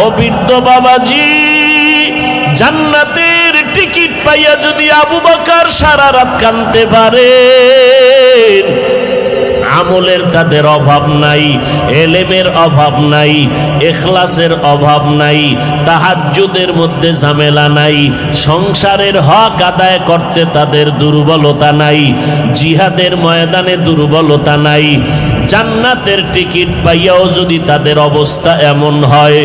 ও বৃদ্ধ বাবাজি, জান্নাতের টিকিট পাইয়া যদি আবু বকর সারা রাত কানতে পারে আমলের তাদের অভাব নাই, এলেমের অভাব নাই, এখলাসের অভাব নাই, তাহাজ্জুদের মধ্যে ঝামেলা নাই, সংসারের হক আদায় করতে তাদের দুর্বলতা নাই, জিহাদের ময়দানে দুর্বলতা নাই জান্নাতের টিকিট পাইয়াও যদি তাদের অবস্থা এমন হয়,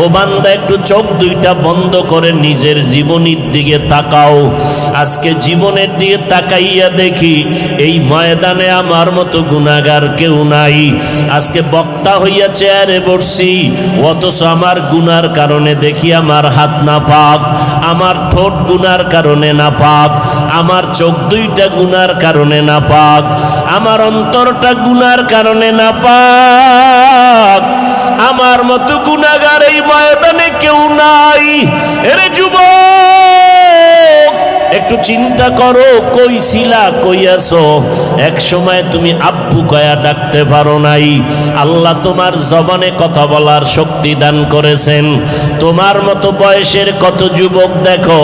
ও বান্দা একটু চোখ দুইটা বন্ধ করে নিজের জীবনীর দিকে তাকাও। আজকে জীবনের দিকে তাকাইয়া দেখি, এই ময়দানে আমার মতো গুণাগার কেউ নাই। আজকে বক্তা হইয়া চেয়ারে বসছি, অথচ আমার গুনার কারণে দেখি আমার হাত না পাক আমার ঠোঁট গুনার কারণে না পাক আমার চোখ দুইটা গুনার কারণে না পাক আমার অন্তরটা গুনার কারণে না পাক আমার মতো গুনাগার এই ময়দানে কেউ নাই। এরে যুবক! একটু চিন্তা করো, কই ছিলা কই আছো? এক সময় তুমি আব্বু কয়া ডাকতে পারো নাই। আল্লাহ তোমার জবানে কথা বলার শক্তি দান করেছেন। তোমার মতো বয়সের কত যুবক দেখো,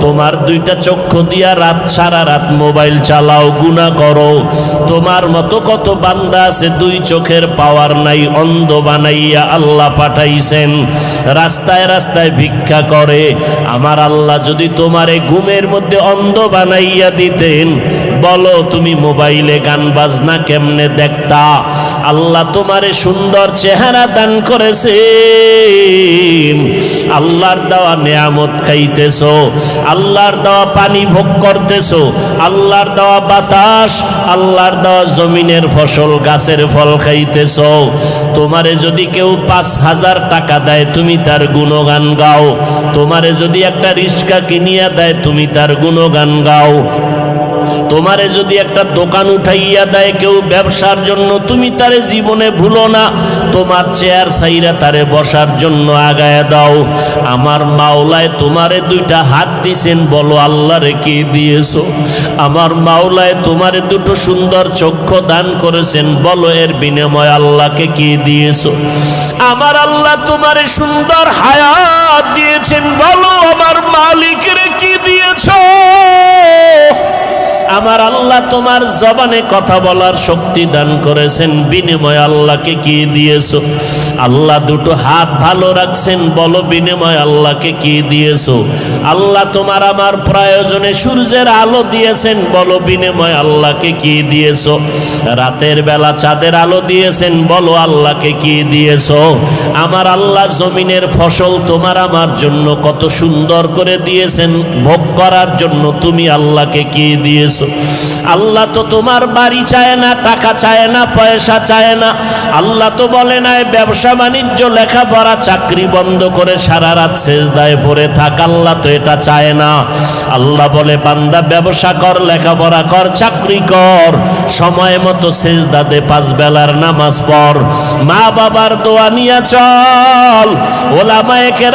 তোমার দুইটা চক্ষু দিয়া রাত সারা রাত মোবাইল চালাও গুণা করো। তোমার মতো কত বান্দা আছে, দুই চোখের পাওয়ার নাই, অন্ধ বানাইয়া আল্লাহ পাঠাইছেন। রাস্তায় রাস্তায় ভিক্ষা করে। আমার আল্লাহ যদি তোমার এই ঘুমের মধ্যে অন্ধ বানাইয়া দিতেন। বলো, তুমি মোবাইলে গান বাজনা কেমনে দেখতা? আল্লাহ তোমারে সুন্দর চেহারা দান করেছে আল্লাহর দেওয়া নেয়ামত খাইতেছো, আল্লাহর দেওয়া পানি ভোগ করতেছো, আল্লাহর দেওয়া বাতাস, আল্লাহর দেওয়া জমিনের ফসল, গাছের ফল খাইতেছ। তোমারে যদি কেউ পাঁচ হাজার টাকা দেয়, তুমি তার গুণগান গাও। তোমারে যদি একটা রিক্সা কিনিয়া দেয়, তুমি তার গুণগান গাও। তোমারে যদি একটা দোকান উঠাইয়া দেয় কেউ ব্যবসার জন্য, তুমি তারে জীবনে ভুলো না। তোমার চেয়ার সাইরা তারে বসার জন্য আগায় দাও। আমার মাওলায় তোমারে দুইটা হাত দিছেন, বলো আল্লাহরে কে দিয়েছ? আমার মাওলায় তোমারে দুটো সুন্দর চক্ষু দান করেছেন, বলো এর বিনিময় আল্লাহকে কে দিয়েছ? আমার আল্লাহ তোমারে সুন্দর হায়াত দিয়েছেন। আমার আল্লাহ তোমার জবানে কথা বলার শক্তি দান করেছেন, বিনিময় আল্লাহকে কি দিয়েছ? আল্লাহ দুটো হাত ভালো রাখছেন, বলো বিনিময় আল্লাহকে কি দিয়েছ? আল্লাহ তোমার আমার প্রয়োজনে সূর্যের আলো দিয়েছেন, বলো বিনিময় আল্লাহকে কি দিয়েছ? রাতের বেলা চাঁদের আলো দিয়েছেন, বলো আল্লাহকে কি দিয়েছ? আমার আল্লাহ জমিনের ফসল তোমার আমার জন্য কত সুন্দর করে দিয়েছেন, ভোগ করার জন্য তুমি আল্লাহকে কি দিয়েছ? আল্লাহ তো তোমার বাড়ি চায় না, টাকা চায় না, পয়সা চায় না। আল্লাহ তো বলে না ব্যবসা, বাণিজ্য, লেখাপড়া, চাকরি বন্ধ করে সারা রাত সেজদায় পড়ে থাক, আল্লাহ তো এটা চায় না। আল্লাহ বলে, বান্দা, ব্যবসা কর, লেখাপড়া কর, চাকরি কর, সময় মতো দে, পাঁচ বেলার নামাজ পড়। মা বাবার দোয়া নিয়ে চল, ওলামায়ে কেরাম